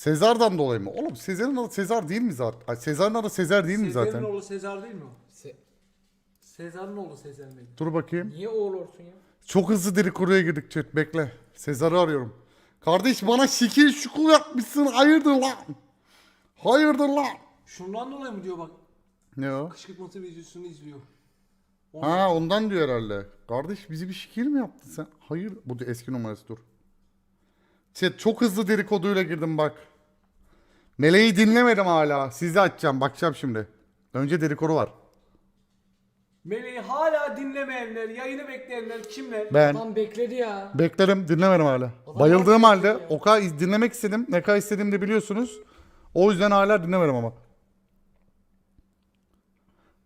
Sezar'dan dolayı mı? Oğlum Sezar'ın adı Sezar değil mi zaten? Ay, Sezar'ın adı Sezer değil mi zaten? oğlu Sezar değil mi o? Se- Sezar'ın oğlu Sezer miydi? Dur bakayım. Niye oğul olsun ya? Çok hızlı diri kuruya girdik chat bekle. Sezar'ı arıyorum. Kardeş bana şekil şukul yapmışsın hayırdır lan? Hayırdır lan? Şundan dolayı mı diyor bak Ne o? kışkırtması videosunu izliyor. Ha ondan diyor herhalde. Kardeş bizi bir şekil mi yaptın sen? Hayır. Bu da eski numarası dur. Chat çok hızlı dedikoduyla girdim bak. Meleği dinlemedim hala. Sizi açacağım. Bakacağım şimdi. Önce dedikodu var. Meleği hala dinlemeyenler, yayını bekleyenler kimler? Ben Adam bekledi ya. beklerim dinlemedim hala. Bayıldığım halde o kadar iz- dinlemek istedim. Ne kadar istediğimi de biliyorsunuz. O yüzden hala dinlemedim ama.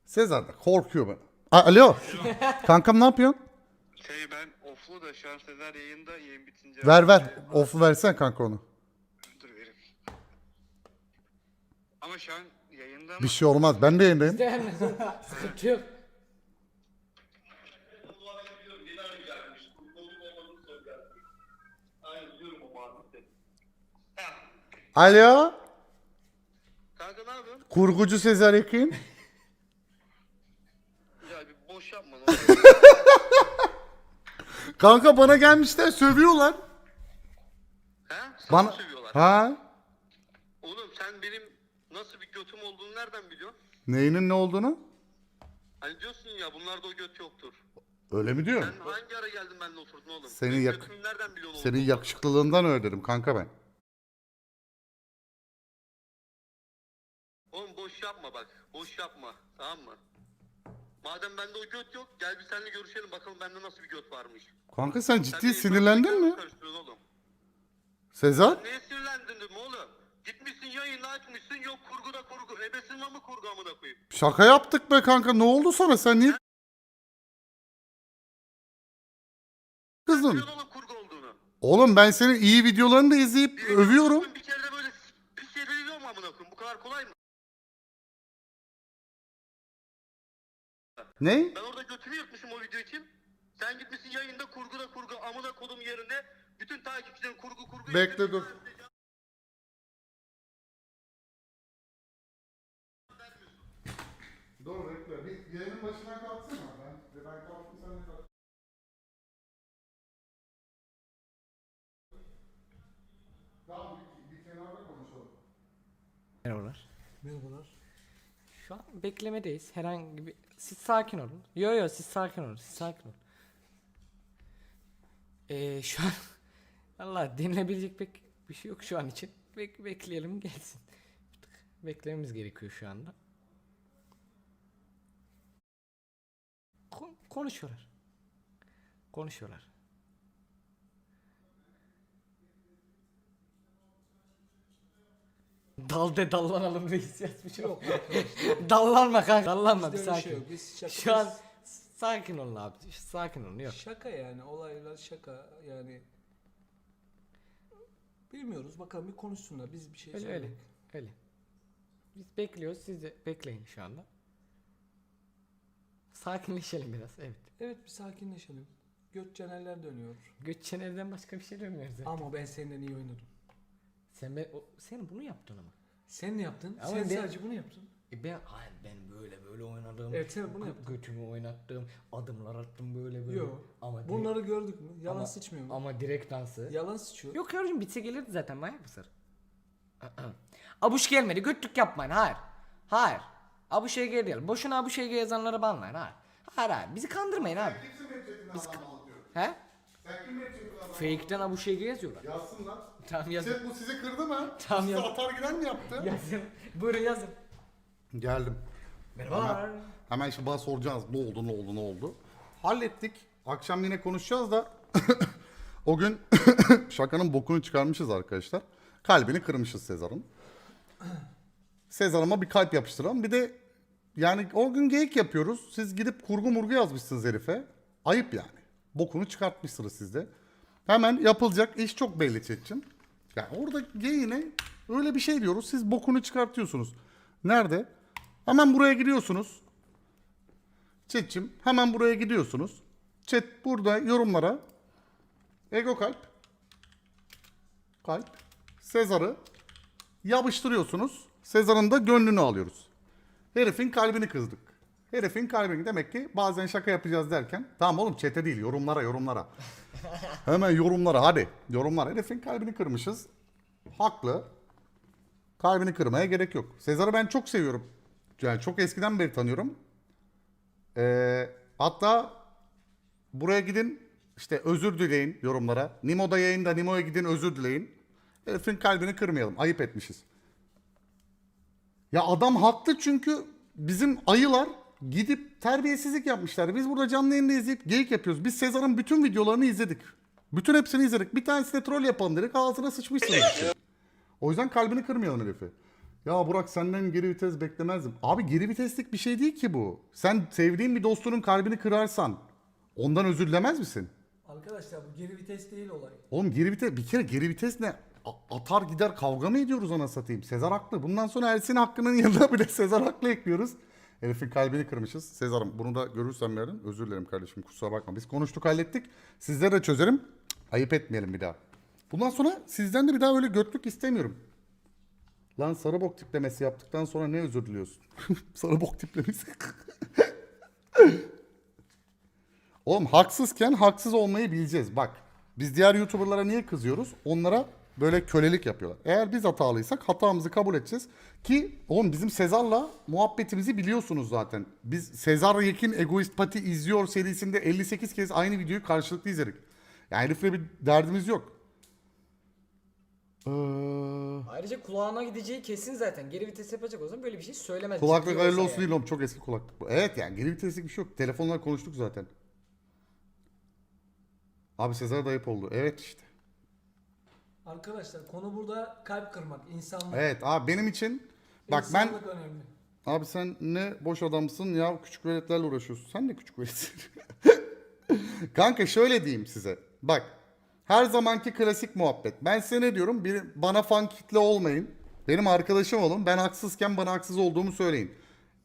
Sezar da korkuyor ben. A- Alo. Kankam ne yapıyorsun? Şey ben off'lu da şu an Sezer yayında yayın bitince... Ver ver. Off'u versen kanka onu. Dur vereyim. Ama şu an yayında Bir ama şey olmaz. Ben de yayındayım. Değil mi? Sıkıntı yok. Alo. Kanka ne yapıyorsun? Kurgucu Sezar Ekin. Ya bir boş yapma. Kanka bana gelmişler sövüyorlar. He? Sana Bana... mı sövüyorlar? Ha? Oğlum sen benim nasıl bir götüm olduğunu nereden biliyorsun? Neyinin ne olduğunu? Hani diyorsun ya bunlarda o göt yoktur. Öyle mi Sen diyorsun? hangi ara geldin benimle oturdun oğlum? Seni Benim yak- götümü nereden biliyorsun Senin oğlum? yakışıklılığından dedim kanka ben. Oğlum boş yapma bak. Boş yapma. Tamam mı? Madem bende o göt yok gel bir seninle görüşelim bakalım bende nasıl bir göt varmış. Kanka sen Sen ciddi benim sinirlendin mi? karıştırıyorsun Oğlum. Sezar? Neye sinirlendin oğlum? Gitmişsin yayını açmışsın yok kurgu da kurgu. Ebesin var mı kurgu amına koyayım? Şaka yaptık be kanka ne oldu sana sen niye kızdın? Biliyorsun oğlum kurgu olduğunu. Oğlum ben senin iyi videolarını da izleyip Bir- övüyorum. Bir kere de böyle pis şey veriyor mu amına koyayım? Bu kadar kolay mı? Ne? Ben orada götümü yırtmışım o video için. Sen gitmişsin yayında kurgu da kurgu amına kodum yerine bütün takipçilerin kurgu kurgu Bekle dur. Bekle. Bir yayının başına kalksana. Ben, ben kalktım sen de kalk. Tamam bir, bir kenarda konuşalım. Merhabalar. Merhabalar. Şu an beklemedeyiz. Herhangi bir... Siz sakin olun. Yo yo siz sakin olun. Siz sakin olun. Ee, şu an... Allah dinlenebilecek pek bir şey yok şu an için. Bek bekleyelim gelsin. Beklememiz gerekiyor şu anda. Konuşuyorlar. Konuşuyorlar. Dal de dallanalım reis yazmış. Yok Dallanma kanka. Dallanma bir Bizde öyle sakin. şey yok. Biz şaka, Şu an sakin olun abi. Sakin olun yok. şaka yani olaylar şaka yani. Bilmiyoruz bakalım bir konuşsunlar biz bir şey Öyle öyle. söyleyelim. Öyle. Biz bekliyoruz. Siz de bekleyin şu anda. Sakinleşelim biraz. Evet. Evet bir sakinleşelim. Göt caneller dönüyor. Göt çenelden başka bir şey demiyoruz. zaten. Ama ben senden iyi oynadım. Sen ben, o, sen bunu yaptın ama. Sen ne yaptın? Ama sen ben- sadece bunu yaptın. E ben hayır ben böyle böyle oynadım. Evet, sen bunu Gö- yaptın. Götümü oynattım. Adımlar attım böyle böyle. Yok. Ama direkt- Bunları gördük mü? Yalan ama- sıçmıyor mu? ama direkt dansı. Yalan sıçıyor. Yok yavrucuğum bitse gelirdi zaten manyak mısın? Abuş gelmedi götlük yapmayın hayır. Hayır. Abu şey geldi. Boşuna Abu şey yazanları banlayın hayır. Hayır hayır bizi kandırmayın abi. Biz He? Sen kim yapıyorsun adam? Fake'den Abu şey yazıyorlar. Yazsın lan. Tamam yazın. Chat bu sizi kırdı mı? Tamam, Sizi yaz. atar giden mi yaptı? Yazın. Buyurun yazın. Geldim. Merhaba. Hemen işte bana soracağız ne oldu ne oldu ne oldu. Hallettik. Akşam yine konuşacağız da o gün şakanın bokunu çıkarmışız arkadaşlar. Kalbini kırmışız Sezar'ın. Sezar'ıma bir kalp yapıştıralım. Bir de yani o gün geyik yapıyoruz. Siz gidip kurgu murgu yazmışsınız herife. Ayıp yani. Bokunu çıkartmışsınız siz de. Hemen yapılacak iş çok belli Çetçim. Yani orada geyine öyle bir şey diyoruz. Siz bokunu çıkartıyorsunuz. Nerede? Hemen buraya gidiyorsunuz. Chat'cim hemen buraya gidiyorsunuz. Chat burada yorumlara Ego kalp Kalp Sezar'ı Yapıştırıyorsunuz. Sezar'ın da gönlünü alıyoruz. Herifin kalbini kızdık. Herifin kalbini demek ki bazen şaka yapacağız derken. Tamam oğlum çete değil yorumlara yorumlara. Hemen yorumlara hadi. Yorumlar. Herifin kalbini kırmışız. Haklı. Kalbini kırmaya gerek yok. Sezar'ı ben çok seviyorum. Yani çok eskiden beri tanıyorum. Ee, hatta buraya gidin işte özür dileyin yorumlara. Nimo'da yayında Nimo'ya gidin özür dileyin. Herifin kalbini kırmayalım. Ayıp etmişiz. Ya adam haklı çünkü bizim ayılar gidip terbiyesizlik yapmışlar. Biz burada canlı yayında izleyip geyik yapıyoruz. Biz Sezar'ın bütün videolarını izledik. Bütün hepsini izledik. Bir tanesi de troll yapalım dedik. Ağzına sıçmışsın. o yüzden kalbini kırmayalım herifi. Ya Burak senden geri vites beklemezdim. Abi geri viteslik bir şey değil ki bu. Sen sevdiğin bir dostunun kalbini kırarsan ondan özür dilemez misin? Arkadaşlar bu geri vites değil olay. Oğlum geri vites bir kere geri vites ne? Atar gider kavga mı ediyoruz ona satayım? Sezar haklı. Bundan sonra Ersin hakkının yanına bile Sezar haklı ekliyoruz. Herifin kalbini kırmışız. Sezar'ım bunu da görürsem yarın özür dilerim kardeşim kusura bakma. Biz konuştuk hallettik. Sizlere de çözerim. Ayıp etmeyelim bir daha. Bundan sonra sizden de bir daha öyle götlük istemiyorum. Lan sarı bok tiplemesi yaptıktan sonra ne özür diliyorsun? sarı bok tiplemesi. Oğlum haksızken haksız olmayı bileceğiz. Bak biz diğer YouTuber'lara niye kızıyoruz? Onlara böyle kölelik yapıyorlar. Eğer biz hatalıysak hatamızı kabul edeceğiz. Ki oğlum bizim Sezar'la muhabbetimizi biliyorsunuz zaten. Biz Sezar Yekin Egoist Pati izliyor serisinde 58 kez aynı videoyu karşılıklı izledik. Yani herifle bir derdimiz yok. Ee, Ayrıca kulağına gideceği kesin zaten. Geri vites yapacak olsam böyle bir şey söylemez. kulaklık hayırlı olsun yani. değil oğlum çok eski kulaklık bu. Evet yani geri viteslik bir şey yok. Telefonla konuştuk zaten. Abi Sezar da ayıp oldu. Evet işte. Arkadaşlar konu burada kalp kırmak, insanlık. Evet abi benim için bak ben İnsanlık önemli. abi sen ne boş adamsın ya küçük veletlerle uğraşıyorsun. Sen de küçük veletsin. Kanka şöyle diyeyim size. Bak her zamanki klasik muhabbet. Ben size ne diyorum? Bir, bana fan kitle olmayın. Benim arkadaşım olun. Ben haksızken bana haksız olduğumu söyleyin.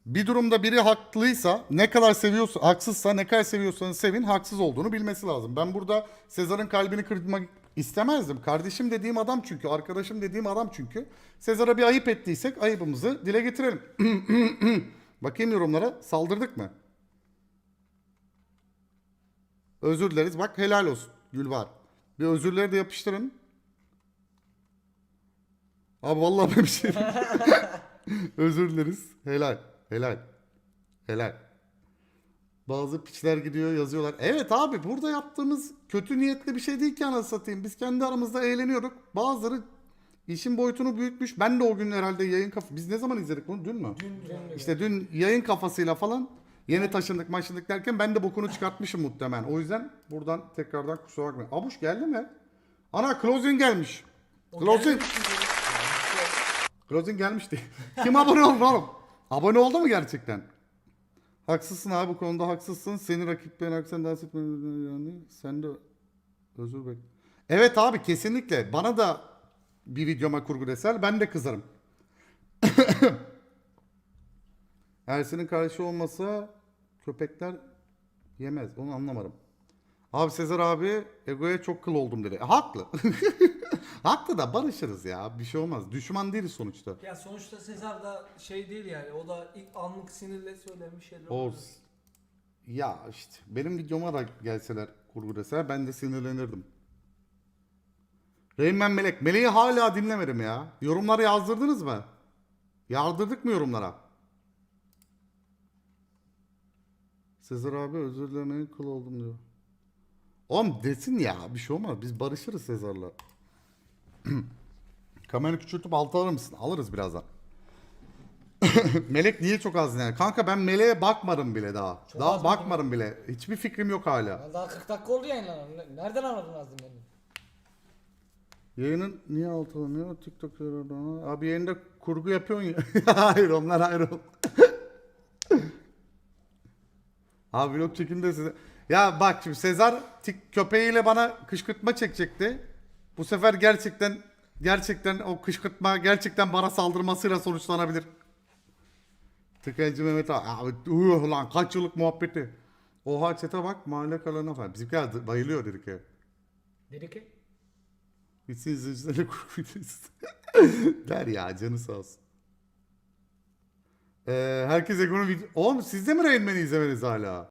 Bir durumda biri haklıysa ne kadar seviyorsa haksızsa ne kadar seviyorsanız sevin haksız olduğunu bilmesi lazım. Ben burada Sezar'ın kalbini kırmak istemezdim. Kardeşim dediğim adam çünkü arkadaşım dediğim adam çünkü. Sezar'a bir ayıp ettiysek ayıbımızı dile getirelim. Bakayım yorumlara saldırdık mı? Özür dileriz. Bak helal olsun Gülbahar. Bir özürleri de yapıştırın. Abi vallahi bir şey Özür dileriz. Helal. Helal. Helal. Bazı piçler gidiyor yazıyorlar. Evet abi burada yaptığımız kötü niyetli bir şey değil ki anasını satayım. Biz kendi aramızda eğleniyorduk. Bazıları işin boyutunu büyütmüş. Ben de o gün herhalde yayın kaf... Biz ne zaman izledik bunu? Dün mü? İşte dün yayın kafasıyla falan yeni taşındık maşındık derken ben de bokunu çıkartmışım muhtemelen. O yüzden buradan tekrardan kusura bakmayın. Abuş geldi mi? Ana closing gelmiş. Closing. Closing gelmişti. Kim abone oldu oğlum? Abone oldu mu gerçekten? Haksızsın abi bu konuda haksızsın. Seni rakiplerin hakkında dans etme yani sen de özür bek. Evet abi kesinlikle. Bana da bir videoma kurgu deser ben de kızarım. Ersin'in karşı olmasa köpekler yemez. Onu anlamadım. Abi Sezer abi egoya çok kıl oldum dedi. E, haklı. haklı da barışırız ya. Bir şey olmaz. Düşman değiliz sonuçta. Ya sonuçta Sezar da şey değil yani. O da ilk anlık sinirle söylenmiş şeyler. O ya işte benim videoma da gelseler kurgu deseler ben de sinirlenirdim. Reymen Melek. Meleği hala dinlemedim ya. Yorumlara yazdırdınız mı? Yazdırdık mı yorumlara? Sezer abi özür dilemeyin kıl oldum diyor. Oğlum desin ya bir şey olmaz. Biz barışırız Sezar'la. Kamerayı küçültüp alta alır mısın? Alırız birazdan. Melek niye çok az dinler? Kanka ben Melek'e bakmadım bile daha. Çok daha az bakmadım bile. Hiçbir fikrim yok hala. Ya Daha 40 dakika oldu yayınlanan. Ne- Nereden anladın Azim beni? Yayının niye altılanıyor? TikTok bana. Abi yayında kurgu yapıyorsun ya. hayır onlar hayır oğlum. Abi vlog çekimde size. Ya bak şimdi Sezar tik köpeğiyle bana kışkırtma çekecekti. Bu sefer gerçekten gerçekten o kışkırtma gerçekten bana saldırmasıyla sonuçlanabilir. Tıkayıcı Mehmet abi. Uyuh lan kaç yıllık muhabbeti. Oha çete bak mahalle kalanına falan. Bizimkiler bayılıyor dedik ya. Dedi ki. Bitsin izleyicilerle kurgu videosu. Der ya canı sağ olsun. Ee, herkes ekonomi... Oğlum siz de mi Rain Man'i izlemeniz hala?